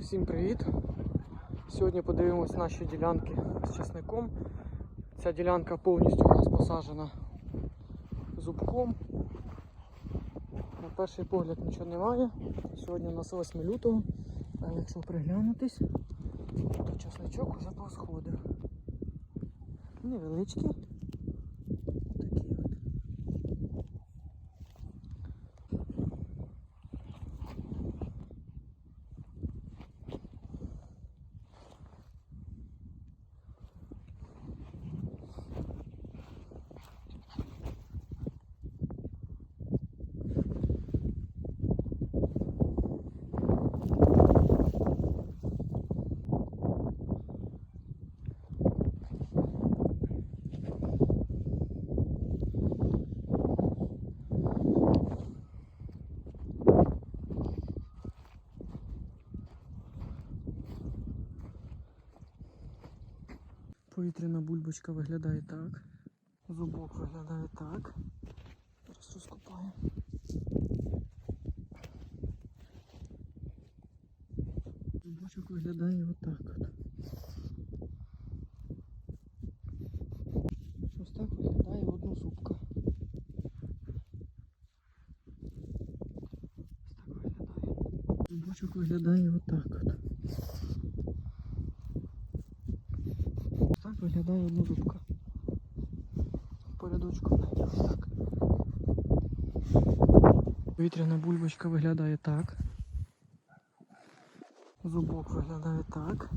Всім привіт! Сьогодні подивимось наші ділянки з часником. Ця ділянка повністю у нас посаджена зубком. На перший погляд нічого немає. Сьогодні у нас 8 лютого, а якщо приглянутись, то часничок вже посходив. Невеличкий. Повітряна бульбочка виглядає так. Зубок виглядає так. Зараз розкопаю. Зубочок виглядає отак от. Ось так виглядає однозубка. Ось так виглядає. Зубочок виглядає отак от. Виглядає однозубка. Порядочку Порядочком. так. Вітряна бульбочка виглядає так. Зубок виглядає так.